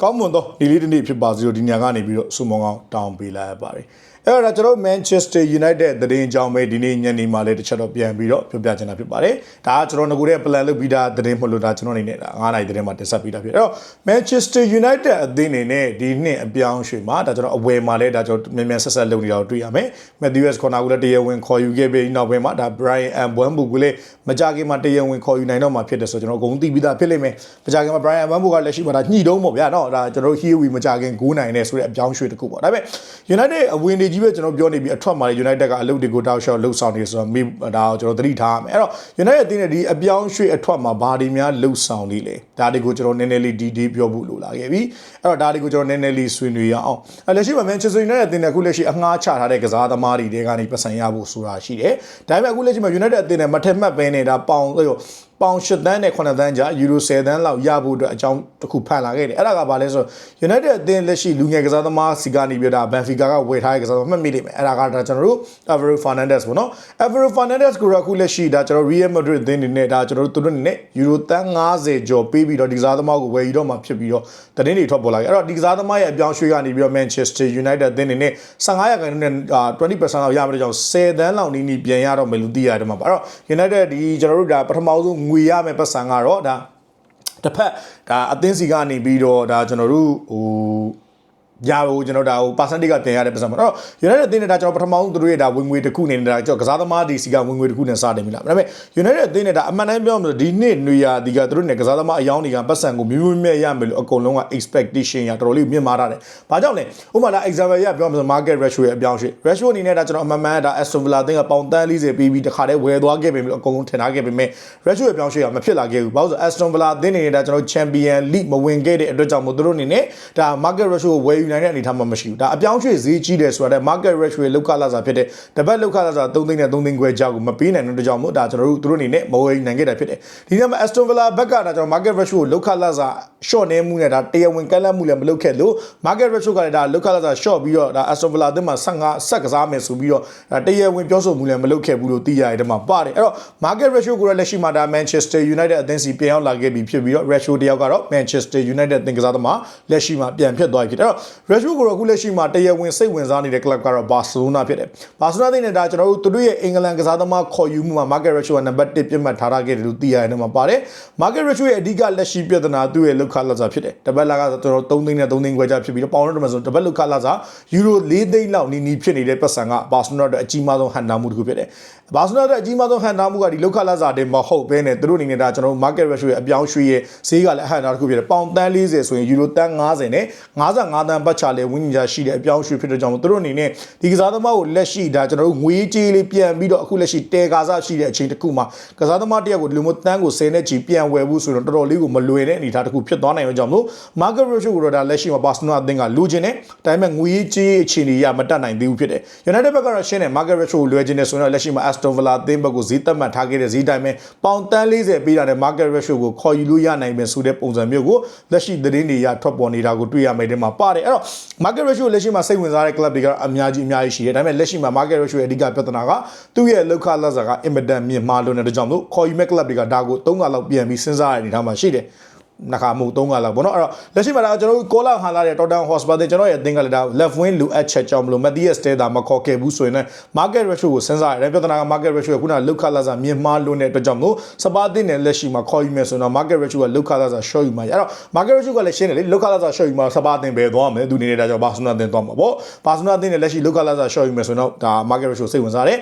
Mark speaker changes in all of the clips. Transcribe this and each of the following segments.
Speaker 1: ကောင်းမွန်သောဒီလေးတစ်နေ့ဖြစ်ပါစေလို့ဒီညကနေပြီးတော့စုမုံကောင်းတောင်းပေးလိုက်ရပါတယ်အဲ့တော့ကျွန်တော် Manchester United သတင်းအကြောင်းပဲဒီနေ့ညနေမှလည်းတစ်ချက်တော့ပြန်ပြီးတော့ပြောပြချင်တာဖြစ်ပါတယ်ဒါကကျွန်တော်ငကိုတဲ့ plan လုပ်ပြီးသားသတင်းမလို့ဒါကျွန်တော်အနေနဲ့ဒါ9နိုင်သတင်းမှာတင်ဆက်ပြီးသားဖြစ်အဲ့တော့ Manchester United အသင်းအနေနဲ့ဒီနှစ်အပြောင်းရွှေ့မှာဒါကျွန်တော်အဝယ်မှာလည်းဒါကျွန်တော်မြန်မြန်ဆက်ဆက်လုပ်နေတာကိုတွေ့ရမယ် Matthews Corner ကိုလည်းတရားဝင်ခေါ်ယူခဲ့ပြီးနောက်ပိုင်းမှာဒါ Brian Mbeumo ကိုလည်းမကြခင်မှာတရားဝင်ခေါ်ယူနိုင်တော့မှာဖြစ်တယ်ဆိုတော့ကျွန်တော်ဂုံသိပြီးသားဖြစ်လိမ့်မယ်မကြခင်မှာ Brian Mbeumo ကလက်ရှိမှာဒါညှိတုံးပေါ့ဗျာနော်ဒါကျွန်တော် Huey မကြခင်ဂိုးနိုင်နေဆိုတဲ့အပြောင်းရွှေ့တစ်ခုပေါ့ဒါပေမဲ့ United အဝင်တွေကြီးပဲကျွန်တော်ပြောနေပြီးအထွက်မှာ United ကအလုပ်တွေကိုတောက်လျှောက်လှုပ်ဆောင်နေဆိုတော့မိဒါကိုကျွန်တော်သတိထားရမယ်အဲ့တော့ United အသင်းနဲ့ဒီအပြောင်းရွှေ့အထွက်မှာဘာတွေများလှုပ်ဆောင်နေလဲဒါတွေကိုကျွန်တော်နည်းနည်းလေးဒီဒီပြောဖို့လိုလာခဲ့ပြီအဲ့တော့ဒါတွေကိုကျွန်တော်နည်းနည်းလေးဆွေးနွေးရအောင်အဲ့လက်ရှိမှာ Manchester United အသင်းနဲ့အခုလက်ရှိအငှားချထားတဲ့ကစားသမားတွေတဲကနေပတ်စံရဖို့ဆိုတာရှိတယ်ဒါပေမဲ့အခုလက်ရှိမှာ United အသင်းနဲ့မထက်မှတ်ပဲနေတာပေါင် ပေါင်၈တန်းနဲ့9တန်းကြာယူရို10တန်းလောက်ရဖို့အတွက်အကြောင်းတစ်ခုဖန်လာခဲ့တယ်အဲ့ဒါကဘာလဲဆိုတော့ United အသင်းလက်ရှိလူငယ်ကစားသမားစီကနေပြီးတော့ Benfica ကဝယ်ထားတဲ့ကစားသမားမှတ်မိလိမ့်မယ်အဲ့ဒါကဒါကျွန်တော်တို့ Alvaro Fernandez ပေါ့နော် Alvaro Fernandez ကိုအခုလက်ရှိဒါကျွန်တော် Real Madrid အသင်းနေနဲ့ဒါကျွန်တော်တို့သူတို့နေနဲ့ယူရိုတန်း90ကျော်ပေးပြီးတော့ဒီကစားသမားကိုဝယ်ယူတော့မှဖြစ်ပြီးတော့သတင်းတွေထွက်ပေါ်လာခဲ့အဲ့တော့ဒီကစားသမားရဲ့အပြောင်းရွှေ့ကနေပြီးတော့ Manchester United အသင်းနေနဲ့15ရာခိုင်နှုန်းနဲ့20%လောက်ရမယ်ကြောင့်10တန်းလောက်နီးနီးပြန်ရတော့မယ်လို့သိရတယ်မှာပါအဲ့တော့ United ဒီကျွန်တော်တို့ဒါပထမဆုံးငွေရမယ်ပတ်စံကတော့ဒါတစ်ဖက်ဒါအသင်းစီကနေပြီးတော့ဒါကျွန်တော်တို့ဟို ရဖို့ကျွန်တော်ဒါဟို percentage ကပြန်ရတဲ့ပတ်စံမှာတော့ United အသင်းနဲ့ဒါကျွန်တော်ပထမဆုံးသူတို့ရဲ့ဒါဝင်ငွေတစ်ခုနေနေတာကျွန်တော်ကစားသမားဒီစီကဝင်ငွေတစ်ခုနဲ့စတယ်မိလားဒါပေမဲ့ United အသင်းနဲ့ဒါအမှန်တမ်းပြောမှဆိုဒီနှစ်နွေရာဒီကသူတို့နဲ့ကစားသမားအယောင်းတွေကပတ်စံကိုမျိုးမျိုးမြဲရမယ်လို့အကုန်လုံးက expectation ရတော်တော်လေးမြင့်မားထားတယ်။ဘာကြောင့်လဲဥပမာဒါ example ရပြောမှဆို market ratio ရဲ့အပြောင်းရွှေ့ ratio အနေနဲ့ဒါကျွန်တော်အမှန်မှန်ဒါ Aston Villa အသင်းကပေါင်တန်း40ပြီးပြီးတခါတည်းဝယ်သွားခဲ့ပြီလို့အကုန်လုံးထင်ထားခဲ့ပေမဲ့ ratio ရဲ့အပြောင်းရွှေ့ကမဖြစ်လာခဲ့ဘူး။ဘာလို့ဆို Aston Villa အသင်းအနေနဲ့ဒါကျွန်တော် Champion League မဝင်ခဲ့တဲ့အတွက်ကြောင့်မို့သူတို့အနေနဲ့ဒါ market ratio ကိုဝယ်ယူနိုင်တဲ့အနေအထားမှမရှိဘူးဒါအပြောင်းရွှေ့ဈေးကြီးတယ်ဆိုတာတဲ့ market ratio ရဲ့လောက်ခလာစာဖြစ်တဲ့တပတ်လောက်ခလာစာ3သိန်းနဲ့3သိန်းခွဲကြောက်ကိုမပေးနိုင်တဲ့အတွက်ကြောင့်မို့ဒါကျွန်တော်တို့သူတို့အနေနဲ့မဝယ်နိုင်ခဲ့တာဖြစ်တယ်ဒီနေ့မှာ Aston Villa ဘက်ကဒါကျွန်တော် market ratio ကိုလောက်ခလာစာ short နေမှုနဲ့ဒါတရားဝင်ကန့်လန့်မှုလည်းမလုပ်ခဲ့လို့ market ratio ကလည်းဒါလောက်ခလာစာ short ပြီးတော့ဒါ Aston Villa အသင်းမှာ15ဆက်ကစားမယ်ဆိုပြီးတော့ဒါတရားဝင်ပြောဆိုမှုလည်းမလုပ်ခဲ့ဘူးလို့သိရတယ်ဒီမှာပါတယ်အဲ့တော့ market ratio ကိုလည်းလက်ရှိမှာဒါ Manchester United အသင်းစီပြန်ရောက်လာခဲ့ပြီဖြစ်ပြီးတော့ ratio တယောက်ကတော့ Manchester United အသင်းကစားသမားလက်ရှိမှာပြန်ဖြစ်သွားပြီဖြစ်တယ်အဲ့တော့ ratio ကိုတော့အခုလက်ရှိမှာတရားဝင်စိတ်ဝင်စားနေတဲ့ club ကတော့ Barcelona ဖြစ်တယ်။ Barcelona သိနေတာကျွန်တော်တို့သူတို့ရဲ့အင်္ဂလန်ကစားသမားခေါ်ယူမှုမှာ market ratio ကနံပါတ်1ပြတ်မှတ်ထားထားခဲ့တယ်လို့သိရတယ်မှာပါတယ်။ market ratio ရဲ့အဓိကလက်ရှိပြဿနာသူ့ရဲ့လောက်ခလာစာဖြစ်တယ်။တပတ်လာကကျွန်တော်3သိန်းနဲ့3သိန်းခွဲကြဖြစ်ပြီးတော့ပေါင်တော့တမဆိုတပတ်လောက်ခလာစာယူရို4သိန်းလောက်နီးနီးဖြစ်နေတဲ့ပတ်စံက Barcelona အတွက်အကြီးမားဆုံးဟန်တာမှုတစ်ခုဖြစ်တယ်။ Barcelona အတွက်အကြီးမားဆုံးဟန်တာမှုကဒီလောက်ခလာစာတင်မဟုတ်ဘဲနဲ့သူတို့အနေနဲ့ဒါကျွန်တော်တို့ market ratio ရဲ့အပြောင်းရွှေ့ရဲ့ဈေးကလည်းအဟန်တာတစ်ခုဖြစ်တယ်။ပေါင်တန်း40ဆိုရင်ယူရိုတန်း90နဲ့55တန်းပတ်ချလဲဝင်းကြီးရှိတဲ့အပြောင်းရွှေ့ဖြစ်တဲ့ကြောင့်သူတို့အနေနဲ့ဒီကစားသမားကိုလက်ရှိဒါကျွန်တော်တို့ငွေကြေးလေးပြန်ပြီးတော့အခုလက်ရှိတဲကာစားရှိတဲ့အချိန်တစ်ခုမှာကစားသမားတယောက်ကိုဒီလိုမျိုးတန်းကို10နဲ့ချီပြန်ဝယ်ဖို့ဆိုတော့တော်တော်လေးကိုမလွယ်တဲ့အနေအထားတစ်ခုဖြစ်သွားနိုင်တဲ့ကြောင့်မို့ market ratio ကိုတော့ဒါလက်ရှိမှာ Barcelona အသင်းကလိုချင်တယ်ဒါပေမဲ့ငွေကြေးအခြေအနေရမတက်နိုင်သေးဘူးဖြစ်တယ် United ဘက်ကတော့ရှင်းတယ် market ratio ကိုလွယ်ချင်တယ်ဆိုတော့လက်ရှိမှာ Aston Villa အသင်းဘက်ကိုဈေးသက်မှတ်ထားခဲ့တဲ့ဈေးတိုင်းပဲပေါင်တန်း40ပေးတာနဲ့ market ratio ကိုခေါ်ယူလို့ရနိုင်မယ်ဆိုတဲ့ပုံစံမျိုးကိုလက်ရှိသတင်းတွေရထွက်ပေါ်နေတာကိုတွေ့ရမယ်ဒီမှာပါတယ်အဲ့တော့ market ratio လက်ရှိမှာစိတ်ဝင်စားတဲ့ club တွေကတော့အများကြီးအများကြီးရှိတယ်ဒါပေမဲ့လက်ရှိမှာ market ratio ရဲ့အဓိကပြဿနာကသူ့ရဲ့လောက်ခလက်စာကအင်မတန်မြင့်မားလွန်းတဲ့ကြောင့်လို့ခေါ်ယူမဲ့ club တွေကဒါကို၃ကလောက်ပြန်ပြီးစဉ်းစားရတဲ့အနေထားမှာရှိတယ် နှခါမှု၃ကလောက်ပေါ့နော်အဲ့တော့လက်ရှိမှာဒါကျွန်တော်တို့ကောလာဟန်လာတဲ့ Tottenham Hotspur တဲ့ကျွန်တော်ရဲ့အသင်းကလည်းဒါ left wing လိုအပ်ချက်ကြောင့်မလို့ Matthias Tella မခေါ်ခဲ့ဘူးဆိုရင်လည်း market ratio ကိုစဉ်းစားရတယ်ပြဿနာက market ratio ကခုနလောက်ခလာစာမြင့်မားလွန်းတဲ့အတွက်ကြောင့်မို့စပါးတင်နဲ့လက်ရှိမှာခေါ်ယူမယ်ဆိုတော့ market ratio ကလောက်ခလာစာ short ယူမှာအဲ့တော့ market ratio ကလည်းရှင်းတယ်လေလောက်ခလာစာ short ယူမှာစပါးတင်ပဲသွားမယ်သူနေနေတာကြောင့် Barcelona တင်သွားမှာပေါ့ Barcelona တင်နဲ့လက်ရှိလောက်ခလာစာ short ယူမယ်ဆိုတော့ဒါ market ratio စိတ်ဝင်စားတယ်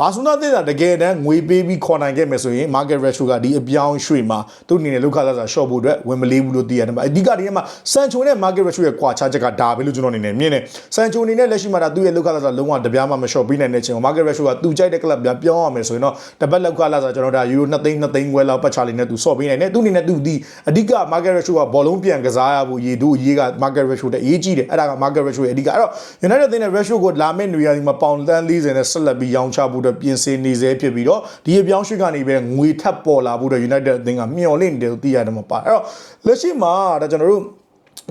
Speaker 1: ဘာစုနာတဲ့တာတကယ်တမ်းငွေပေးပြီးခေါ်နိုင်ခဲ့မယ်ဆိုရင် market ratio ကဒီအပြောင်းရွှေ့မှာသူ့အနေနဲ့လောက်ခလာစာ short ဖို့အတွက်ဝင်မလေးဘူးလို့သိရတယ်မှာအဓိကဒီမှာစန်ချိုနဲ့ market ratio ရဲ့ကွာခြားချက်ကဒါပဲလို့ကျွန်တော်အနေနဲ့မြင်တယ်စန်ချိုအနေနဲ့လက်ရှိမှာဒါသူ့ရဲ့လောက်ခလာစာလုံးဝတပြားမှမ short ပေးနိုင်တဲ့ချိန်မှာ market ratio ကသူကြိုက်တဲ့ club ပြပြောင်းရမယ်ဆိုရင်တော့တပတ်လောက်ခလာစာကျွန်တော်ဒါ euro 2သိန်း2သိန်းခွဲလောက်ပတ်ချလေးနဲ့သူ short ပေးနိုင်တယ်သူအနေနဲ့သူဒီအဓိက market ratio ကဘောလုံးပြန်ကစားရဖို့ရေတို့ရေက market ratio တဲ့အရေးကြီးတယ်အဲ့ဒါက market ratio ရဲ့အဓိကအဲ့တော့ United တဲ့ ratio ကိုလာမယ့်နေရာဒီမှာပေါင်တန်း40နဲ့ဆက်လက်ပြီးရောင်းချဖို့အတွက်ပြင်ဆင်နေစေဆဲဖြစ်ပြီးတော့ဒီအပြောင်းရွှေ့ကနေပဲငွေထပ်ပေါ်လာဖို့တော့ United အသင်းကမျှော်လင့်နေတယ်လို့သိရတယ်မှာပါအဲ့တော့လက်ရှိမှာဒါကျွန်တော်တို့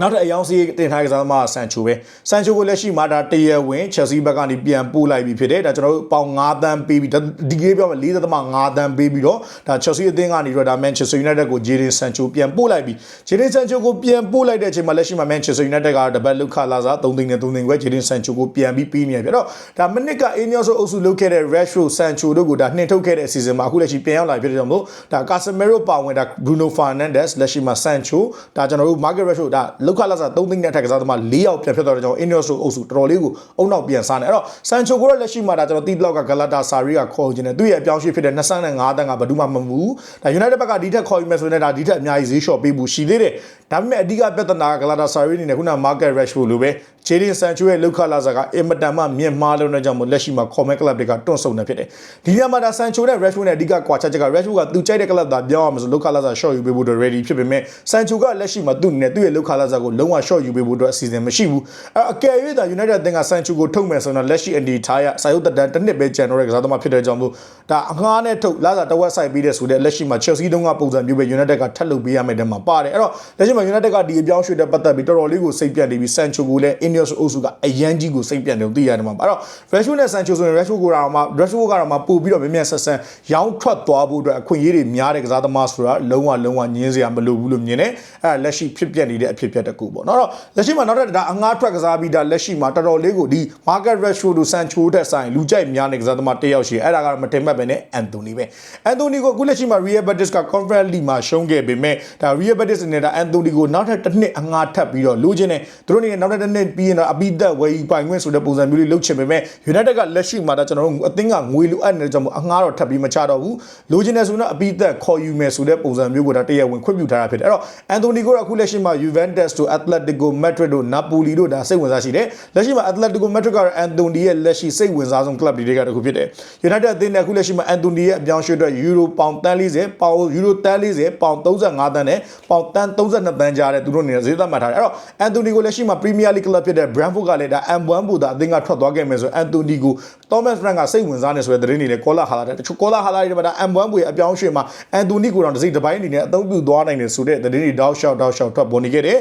Speaker 1: နောက်ထပ်အယောင်စီးတင်ထားကစားသမားဆန်ချိုပဲဆန်ချိုကိုလက်ရှိမှာဒါတရဝင်ချက်စီဘက်ကနေပြန်ပို့လိုက်ပြီးဖြစ်တယ်ဒါကျွန်တော်တို့ပေါင်9တန်းပေးပြီးဒီကေးပြောမယ်4.5တန်းပေးပြီးတော့ဒါချက်စီအသင်းကနေတော့ဒါမန်ချက်စတာယူနိုက်တက်ကိုဂျေဒင်ဆန်ချိုပြန်ပို့လိုက်ပြီးဂျေဒင်ဆန်ချိုကိုပြန်ပို့လိုက်တဲ့အချိန်မှာလက်ရှိမှာမန်ချက်စတာယူနိုက်တက်ကတပတ်လုခလာစား3သိန်းနဲ့3သိန်းခွဲဂျေဒင်ဆန်ချိုကိုပြန်ပြီးပေးနေရပြတော့ဒါမနစ်ကအေနီယောဆိုအုပ်စုလုခဲ့တဲ့ Rashford Sancho တို့ကိုဒါနှင်ထုတ်ခဲ့တဲ့အစီအစဉ်မှာအခုလက်ရှိပြန်ရောက်လာဖြစ်တဲ့ကြောင့်မို့ဒါ Casemiro ပါဝင်ဒါ Bruno Fernandes လက်ရှိမှာ Sancho ဒါကျွန်တော်တို့ Market Rashford ဒါလုခလာစား3သိန်းနဲ့ထက်ကစားသမား4ယောက်ပြန်ဖြစ်သွားတဲ့ကြောင့် Ineos အုပ်စုတော်တော်လေးကိုအုံနောက်ပြန်စားနေအဲ့တော့ Sancho ကိုတော့လက်ရှိမှာဒါကျွန်တော်တီးလောက်က Galatasaray ကခေါ်ခြင်းနဲ့သူ့ရဲ့အပြောင်းအရွှေ့ဖြစ်တဲ့25တန်းကဘယ်သူမှမမူဒါ United ဘက်ကဒီထက်ခေါ်ယူမယ်ဆိုရင်ဒါဒီထက်အများကြီးဈေးလျှော့ပေးဖို့ရှိသေးတယ်ဒါပေမဲ့အဓိကပြဿနာ Galatasaray အနေနဲ့ခုန Market Rashford လိုပဲ Jadon Sancho ရဲ့လုခလာစားကအင်မတန်မှမြင့်မားလို့တဲ့ကြောင့်မို့လက်ရှိမှာ Comet Club တွေကတွန့်ဆုံနေဖြစ်တယ်ဒီညမှာဒါ Sancho နဲ့ Rashford နဲ့အဓိကကွာချက်ချက်က Rashford ကသူကြိုက်တဲ့ club သာပြောင်းအောင်ဆိုလုခလာစား short ယူပေးဖို့အတွက် ready ဖြစ်ပေမဲ့ Sancho ကလက်ရှိမှာသူ့အနေနဲ့သူ့ရဲ့လုခလာစားကိုလုံးဝ short ယူပေးဖို့အတွက်အစီအစဉ်မရှိဘူးအဲအကယ်၍သာ United အသင်းက Sancho ကိုထုတ်မယ်ဆိုတော့လက်ရှိအနေထားရစာရုပ်တက်တန်းတစ်နှစ်ပဲကျန်တော့တဲ့ကစားသမားဖြစ်တဲ့ကြောင့်မို့ဒါအငှားနဲ့ထုတ်လာစားတဝက်ဆိုင်ပြီးတဲ့ဆိုတဲ့လက်ရှိမှာ Chelsea တုန်းကပုံစံမျိုးပဲ United ကထပ်လုပ်ပေးရမယ်တဲ့မှာပါတယ်အဲ့တော့လက်ရှိမှာ United ကဒီအပြောင်းရွှေ့တဲ့ပတ်သက်ပြီးတော်တော်လေးကိုစိတ်ပြတ်နေပြီး Sancho ကိုလည်း Ineos အုပ်စုကအရန်ကြီးကိုစိတ်ပြတ်နေလို့သိရတယ်မှာအဲ့တော့ Rashford နဲ့ Sancho ဆိုရင် Rashford ကိုတော့မှ Rashford ကတော့မှပို့ပြီးတော့မြင်မြန်ဆက်ဆန်းရောင်းထွက်သွားဖို့အတွက်အခွင့်အရေးတွေများတဲ့ကစားသမားဆိုတာလုံးဝလုံးဝညင်းစရာမလိုဘူးလို့မြင်တယ်အဲ့ဒါလက်ရှိဖြစ်ပျက်နေတဲ့အဖြစ်ပြက်တစ်ခုပေါ့နော်အဲ့တော့လက်ရှိမှာနောက်ထပ်ဒါအငှားထွက်ကစားပြီးဒါလက်ရှိမှာတော်တော်လေးကိုဒီ Market Rashford တို့ Sancho တက်ဆိုင်လူကြိုက်များတဲ့ကစားသမားတစ်ယောက်ရှိအဲ့ဒါကတော့မတင်မှတ်ပဲနဲ့ Anthony ပဲ Anthony ကိုအခုလက်ရှိမှာ Real Betis က Conference League မှာရှုံးခဲ့ပေမဲ့ဒါ Real Betis နဲ့ဒါ Anthony ကိုနောက်ထပ်တစ်နှစ်အငှားထပ်ပြီးတော့လိုချင်တယ်သူတို့အနေနဲ့နောက်ထပ်တစ်နှစ်ပြီးရင်တော့အပိသက်ဝယ်ယူပိုင်ခွင့်ဆိုတဲ့ပုံစံမျိုးလေးလုပ်ချင်ပေမဲ့ United ကလက်ရှိမှာဒါကျွန်တော်တို့အသင်းကငွေလိုအပ်နေတဲ့ကြောင့်မို့အငှားတော့ထပ်ပြီးမချတော့ဘူးလိုချင်တယ်ဆိုတော့အပိသက်ခေါ်ယူမယ်ဆိုတဲ့ပုံစံမျိုးကိုဒါတရားဝင်ခွင့်ပြုထားတာဖြစ်တယ်အဲ့တော့ Anthony ကိုတော့အခုလက်ရှိမှာ Juventus တို့ Atletico Madrid တို့ Napoli တို့ဒါစိတ်ဝင်စားရှိတယ်လက်ရှိမှာ Atletico Madrid ကတော့ Anthony ရဲ့လက်ရှိစိတ်ဝင်စားဆုံး club တွေကတခုဖြစ်တယ် United အသင်းနဲ့အခုလက်ရှိမှာ Anthony ရဲ့အပြောင်းအရွှေ့အတွက် Euro ပေါင်140ပေါင် Euro 140ပေါင်35တန်းနဲ့ပေါင်32တန်းကြားတဲ့သူတို့အနေနဲ့ဈေးသတ်မှတ်ထားတယ်အဲ့တော့ Anthony ကိုလက်ရှိမှာ Premier League club ဖြစ်တဲ့ Brentford ကလည်းဒါ M1 ဘူတာအသင်းကထွက်သွားခဲ့မယ်ဆို Anthony ကို Thomas Frank ကစိတ်ဝင်စားနေဆိုတဲ့သတင်းတွေနဲ့ Cola Hala တဲ့တချို့ Cola Hala တွေမှာဒါ M1 ဘူရဲ့အပြောင်းအရွှေ့မှာ Anthony ကိုတော့တစ်စိတ်တစ်ပိုင်းအနေနဲ့အသုံးပြုသွားနိုင်တယ်ဆိုတဲ့သတင်းတွေတောက်လျှောက်တောက်လျှောက်ထွက်ပေါ်နေခဲ့တယ်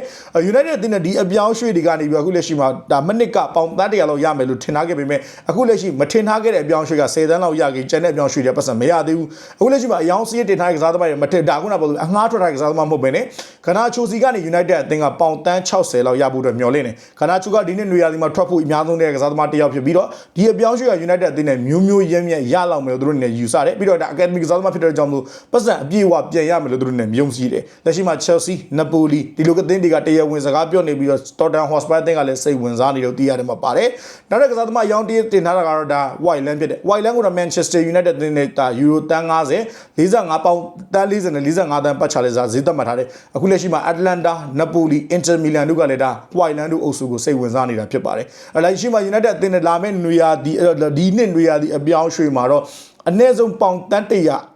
Speaker 1: United အသင်းနဲ့ဒီအပြောင်းအရွှေ့တွေကနေပြီးအခုလက်ရှိမှာဒါမနစ်ကပေါင်သား100လောက်ရမယ်လို့ထင်ထားခဲ့ပေမဲ့အခုလက်ရှိမထင်ထားခဲ့တဲ့အပြောင်းအရွှေ့က10တန်းလောက်ရခဲ့ကျန်တဲ့အပြောင်းအရွှေ့တွေပတ်စံမရသေးဘူးအခုလက်ရှိမှာအယောင်စီးတင်ထားတဲ့ကစားသမားတွေမထင်ဒါခုနကပြောလို့အငှားထွက်ထားတဲ့ကစားသမားမဟုတ်ဘဲနဲ့ခနာချိုစီကနေ United အသင်းကပေါင်တန်း60လောက်ရဖို့အတွက်မျှော်လင့်တယ်ခနာချိုကဒီနေ့နွေရာသီမှာထွက်ဖို့အများဆုံးတဲ့ကစားသမားတစ်ယောက်ဖြစ်ပြီးတော့ဒီအပြောင်းအရွှေ့က United အသင်းနဲ့မျိုးမျိုးရမ်းမြက်ရလောက်မယ်လို့သူတို့အနေနဲ့ယူဆတယ်ပြီးတော့ဒါ Academy ကစားသမားဖြစ်တဲ့ကြောင့်မို့ပတ်စံအပြည့်အဝပြန်ရမယ်လို့သူတို့အနေနဲ့မြုံစည်းတယ်လက်ရှိမှာ Chelsea Napoli ဒီလိုကသင်းတွေကတရားဝင်စကားပြောနေပြီးတော့ Tottenham Hotspur အသင်းကလည်းစိတ်ဝင်စားနေလို့သိရတယ်မှာပါတယ်နောက်တဲ့ကစားသမားအယောင်တည်းတင်ထားတာကတော့ဒါ White Land ဖြစ်တယ် White Land ကတော့ Manchester United အသင်းနဲ့ဒါ Euro တန်း90 45ပေါင်တန်း40နဲ့45တန်းပတ်ချလဲစားဈေးသက်မှတ်ထားတယ်အခုလက်ရှိမှာ Atlanta Napoli Inter Milan တို့ကလည်းဒါ White Land တို့အုပ်စုကိုစိတ်ဝင်စားနေတာဖြစ်ပါတယ်အဲလက်ရှိမှာ United အသင်းနဲ့လာမယ့်နွေရာဒီဒီနှစ်နွေရာဒီအပြောင်းရွှေ့မှာတော့အနည်းဆုံးပေါင်တန်း100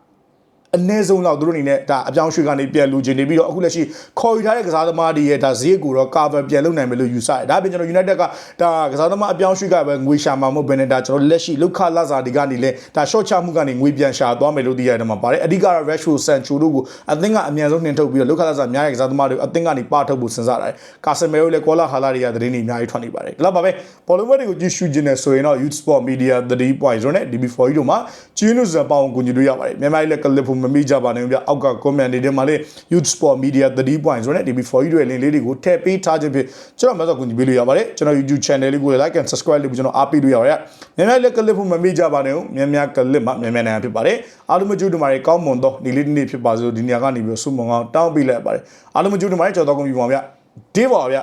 Speaker 1: အနည်းဆုံးတော့သူတို့အနေနဲ့ဒါအပြောင်းရွှေ့ကနေပြန်လူချင်နေပြီးတော့အခုလက်ရှိခေါ်ယူထားတဲ့ကစားသမားတွေရဲ့ဒါဈေးကိုတော့ cover ပြန်လုပ်နိုင်မယ်လို့ယူဆတယ်ဒါပြင်ကျွန်တော် United ကဒါကစားသမားအပြောင်းရွှေ့ကပဲငွေရှာမှာမဟုတ်ဘဲနဲ့ဒါကျွန်တော်လက်ရှိလောက်ခလာစာဒီကနေလဲဒါ short ချမှုကနေငွေပြန်ရှာသွားမယ်လို့သိရတယ်မှာပါတယ်အဓိကတော့ Rashford Sancho တို့ကိုအသင်းကအမြန်ဆုံးနှင်ထုတ်ပြီးတော့လောက်ခလာစာများတဲ့ကစားသမားတွေအသင်းကနေပါထုတ်ဖို့စဉ်းစားတာ။ Casemiro လည်း Kola Hala တွေကသတင်းတွေအများကြီးထွက်နေပါတယ်ဒါတော့ပါပဲဘောလုံးပွဲတွေကိုကြည့်ရှုခြင်းနဲ့ဆိုရင်တော့ Youth Sport Media 3.0နဲ့ DB4 တို့မှာကျင်းလို့စပောင်းကိုညီလို့ရပါတယ်မြန်မာပြည်လည်း clip ဖို့မမိကြပါနဲ့ဗျအောက်က comment တွေထဲမှာလည်း Youth Sport Media 3.0နဲ့ DB4 တို့ရဲ့ link လေးတွေကိုထည့်ပေးထားခြင်းဖြင့်ကျွန်တော်မဆောက်ကူညီပေးလို့ရပါတယ်ကျွန်တော် YouTube channel လေးကို like and subscribe လုပ်ပြီးကျွန်တော်အားပေးလို့ရပါတယ်မြန်မာပြည်လည်း clip ဖို့မမိကြပါနဲ့မြန်မြန် clip မှာမြန်မြန်နိုင်ဖြစ်ပါတယ်အားလုံးမကြိုးတမားတွေကောင်းမွန်သောဒီလေးနေ့ဖြစ်ပါစို့ဒီနေရာကနေပြီးဆုမွန်ကောင်းတောင်းပေးလိုက်ပါတယ်အားလုံးမကြိုးတမားတွေကြော်တော့ကုန်ပြီပါဗျဒေးပါဗျ